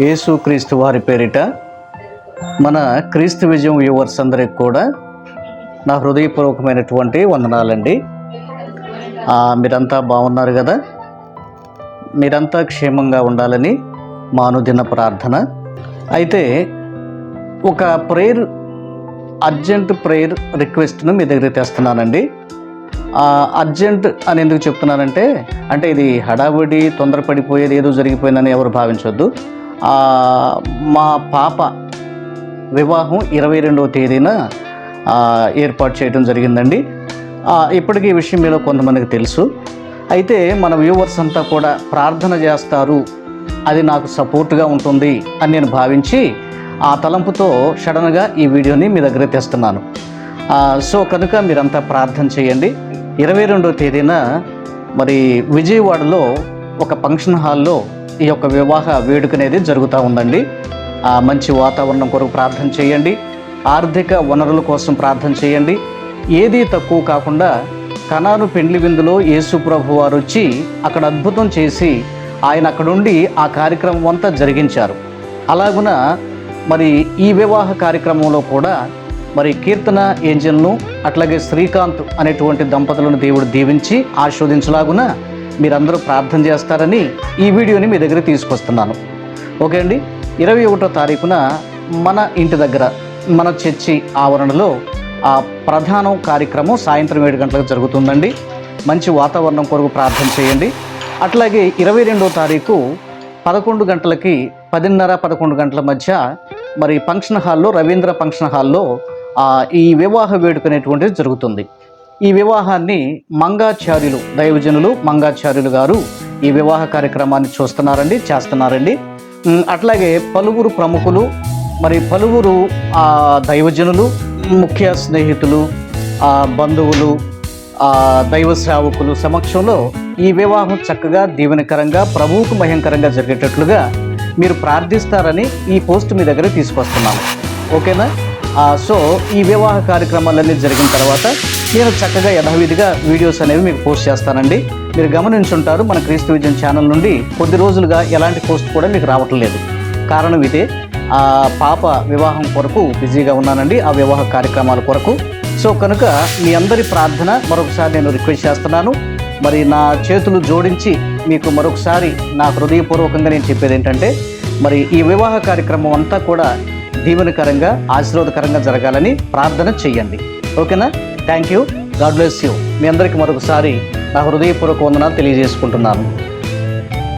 యేసుక్రీస్తు వారి పేరిట మన క్రీస్తు విజయం వ్యూవర్స్ అందరికి కూడా నా హృదయపూర్వకమైనటువంటి వందనాలండి. మీరంతా బాగున్నారు కదా? మీరంతా క్షేమంగా ఉండాలని మానుదిన ప్రార్థన. అయితే ఒక ప్రేయర్ అర్జెంట్ ప్రేయర్ రిక్వెస్ట్ను మీ దగ్గర తెస్తున్నానండి. అర్జెంట్ అని ఎందుకు చెప్తున్నానంటే అంటే ఇది హడావిడి తొందరపడిపోయేది ఏదో జరిగిపోయిందని ఎవరు భావించవద్దు మా పాప వివాహం ఇరవై రెండవ తేదీన ఏర్పాటు చేయడం జరిగిందండి. ఇప్పటికీ ఈ విషయం మీద కొంతమందికి తెలుసు. అయితే మన వ్యూవర్స్ అంతా కూడా ప్రార్థన చేస్తారు. అది నాకు సపోర్ట్గా ఉంటుంది అని నేను భావించి ఆ తలంపుతో సడన్గా ఈ వీడియోని మీ దగ్గర తెస్తున్నాను. సో కనుక మీరంతా ప్రార్థన చేయండి. ఇరవై రెండవ తేదీన మరి విజయవాడలో ఒక ఫంక్షన్ హాల్లో ఈ యొక్క వివాహ వేడుక అనేది జరుగుతూ ఉందండి. ఆ మంచి వాతావరణం కొరకు ప్రార్థన చేయండి. ఆర్థిక వనరుల కోసం ప్రార్థన చేయండి. ఏదీ తక్కువ కాకుండా కనాను పెండ్లి విందులో యేసు ప్రభు వారు వచ్చి అక్కడ అద్భుతం చేసి ఆయన అక్కడుండి ఆ కార్యక్రమం అంతా జరిగించారు. అలాగున మరి ఈ వివాహ కార్యక్రమంలో కూడా మరి కీర్తన ఏంజల్ను అట్లాగే శ్రీకాంత్ అనేటువంటి దంపతులను దేవుడు దీవించి ఆస్వాదించలాగున మీరందరూ ప్రార్థన చేస్తారని ఈ వీడియోని మీ దగ్గర తీసుకొస్తున్నాను. ఓకే అండి? ఇరవై ఒకటో తారీఖున మన ఇంటి దగ్గర మన చర్చి ఆవరణలో ఆ ప్రధానం కార్యక్రమం సాయంత్రం ఏడు గంటలకు జరుగుతుందండి. మంచి వాతావరణం కొరకు ప్రార్థన చేయండి. అట్లాగే ఇరవై రెండో తారీఖు పదకొండు గంటలకి పదిన్నర పదకొండు గంటల మధ్య మరి ఫంక్షన్ హాల్లో రవీంద్ర ఫంక్షన్ హాల్లో ఈ వివాహ వేడుక అనేటువంటిది జరుగుతుంది. ఈ వివాహాన్ని మంగాచార్యులు దైవజనులు మంగాచార్యులు గారు ఈ వివాహ కార్యక్రమాన్ని చూస్తున్నారండి చేస్తున్నారండి. అట్లాగే పలువురు ప్రముఖులు మరి పలువురు దైవజనులు ముఖ్య స్నేహితులు బంధువులు దైవ సేవకులు సమక్షంలో ఈ వివాహం చక్కగా దీవెనకరంగా ప్రభువుకు భయంకరంగా జరిగేటట్లుగా మీరు ప్రార్థిస్తారని ఈ పోస్ట్ మీ దగ్గర తీసుకొస్తున్నాము ఓకేనా? సో ఈ వివాహ కార్యక్రమాలన్నీ జరిగిన తర్వాత నేను చక్కగా యథావిధిగా వీడియోస్ అనేవి మీకు పోస్ట్ చేస్తానండి. మీరు గమనించుంటారు మన క్రీస్తు విజయం ఛానల్ నుండి కొద్ది రోజులుగా ఎలాంటి పోస్ట్ కూడా మీకు రావటం లేదు. కారణం ఇదే ఆ పాప వివాహం కొరకు బిజీగా ఉన్నానండి ఆ వివాహ కార్యక్రమాల కొరకు. సో కనుక మీ అందరి ప్రార్థన మరొకసారి నేను రిక్వెస్ట్ చేస్తున్నాను. మరి నా చేతులు జోడించి మీకు మరొకసారి నా హృదయపూర్వకంగా నేను చెప్పేది ఏంటంటే మరి ఈ వివాహ కార్యక్రమం అంతా కూడా దీవెనకరంగా ఆశీర్వాదకరంగా జరగాలని ప్రార్థన చెయ్యండి. ఓకేనా? Thank you God bless you మీ అందరికీ మరొకసారి నా హృదయపూర్వక వందనాలు తెలియజేసుకుంటున్నాను.